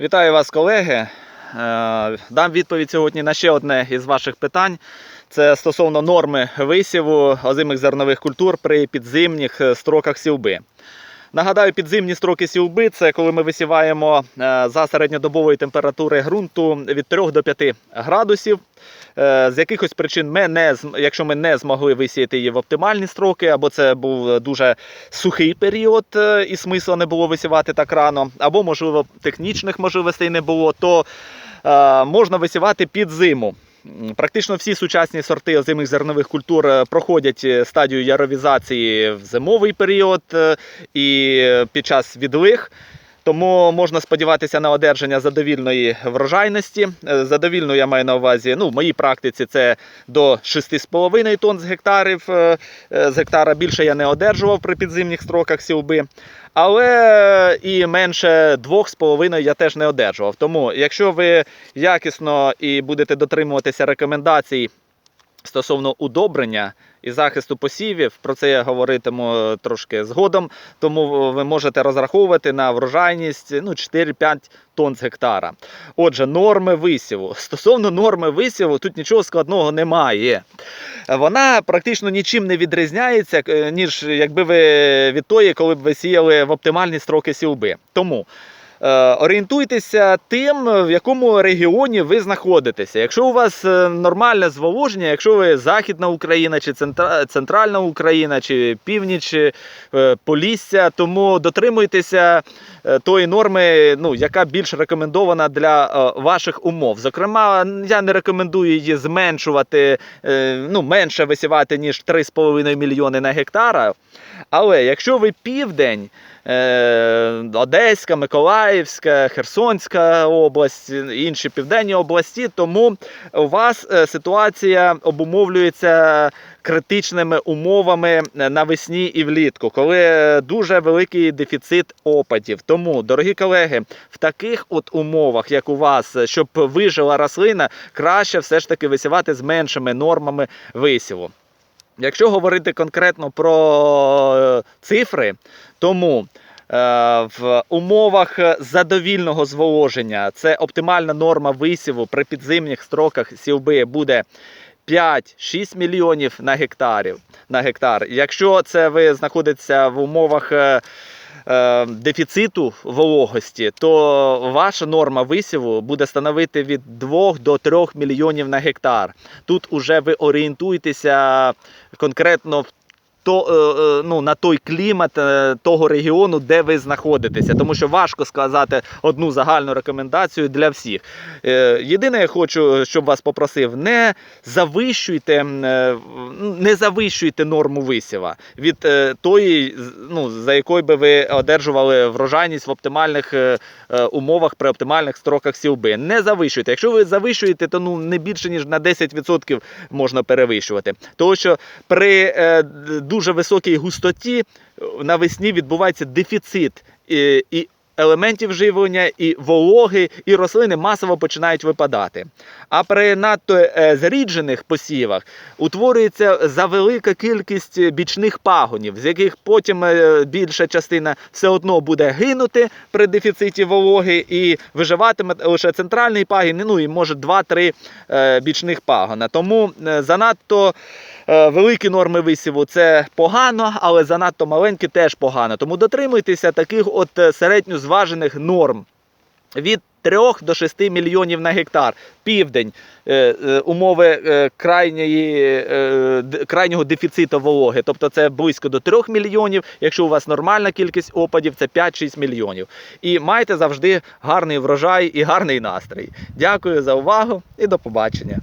Вітаю вас, колеги. Е, Дам відповідь сьогодні на ще одне із ваших питань. Це стосовно норми висіву озимих зернових культур при підзимних е, строках сівби. Нагадаю, підзимні строки сівби це коли ми висіваємо е, за середньодобової температури ґрунту від 3 до 5 градусів. Е, З якихось причин, ми не, якщо ми не змогли висіяти її в оптимальні строки, або це був дуже сухий період е, і смисла не було висівати так рано, або, можливо, технічних можливостей не було, то можна висівати під зиму. Практично всі сучасні сорти озимих зернових культур е, проходять е, стадію яровізації в зимовий період е, і під час відлиг. Тому можна сподіватися на одержання задовільної врожайності. Е, Задовільну я маю на увазі. Ну, в моїй практиці це до 6,5 тонн з гектарів. е, е, З гектара більше я не одержував при підзимних строках сівби. Але і менше 2,5 я теж не одержував. Тому, якщо ви якісно і будете дотримуватися рекомендацій стосовно удобрення і захисту посівів, про це я говоритиму трошки згодом. Тому ви можете розраховувати на врожайність ну, 4-5 тонн з гектара. Отже, норми висіву. Стосовно норми висіву, тут нічого складного немає. Вона практично нічим не відрізняється, е, ніж якби ви від тої, коли б ви сіяли в оптимальні строки сівби. Тому е, орієнтуйтеся тим, в якому регіоні ви знаходитеся. Якщо у вас е, нормальне зволоження, якщо ви Західна Україна, чи Центральна Україна, чи північ е, Полісся, тому дотримуйтеся е, тої норми, ну, яка більш рекомендована для е, ваших умов. Зокрема, я не рекомендую її зменшувати, е, ну, менше висівати, ніж 3,5 мільйони на гектара. Але якщо ви південь, е, Одеська, Миколаївська, Херсонська область, інші південні області, тому у вас е, ситуація обумовлюється критичними умовами навесні і влітку, коли е, дуже великий дефіцит опадів. Тому, дорогі колеги, в таких от умовах, як у вас, е, щоб вижила рослина, краще все ж таки висівати з меншими нормами висіву. Якщо говорити конкретно про е, цифри, тому е, в умовах задовільного зволоження це оптимальна норма висіву при підзимніх строках сівби буде 5-6 мільйонів на гектарів на гектар. Якщо це ви знаходитеся в умовах е, дефіциту вологості, то ваша норма висіву буде становити від 2 до 3 мільйонів на гектар. Тут уже ви орієнтуєтеся конкретно в то, е, е, ну, на той клімат е, того регіону, де ви знаходитеся, тому що важко сказати одну загальну рекомендацію для всіх. Єдине, я хочу, щоб вас попросив, не завищуйте, не завищуйте норму висіва від тої, ну, за якою би ви одержували врожайність в оптимальних умовах при оптимальних строках сівби. Не завищуйте. Якщо ви завищуєте, то ну не більше ніж на 10% можна перевищувати. Тому що при е, д- дуже високій густоті е, навесні відбувається дефіцит і, і елементів живлення, і вологи, і рослини масово починають випадати. А при надто е, заріджених посівах утворюється завелика кількість бічних пагонів, з яких потім е, більша частина все одно буде гинути при дефіциті вологи, і виживатиме лише центральний пагін, ну і може 2-3 е, бічних пагона. Тому е, занадто е, великі норми висіву це погано, але занадто маленькі теж погано. Тому дотримуйтеся таких от е, середньозважених норм. Від 3 до 6 мільйонів на гектар. Південь, е, е, умови е, крайньої, е, крайнього дефіциту вологи. Тобто це близько до 3 мільйонів. Якщо у вас нормальна кількість опадів, це 5-6 мільйонів. І майте завжди гарний врожай і гарний настрій. Дякую за увагу і до побачення.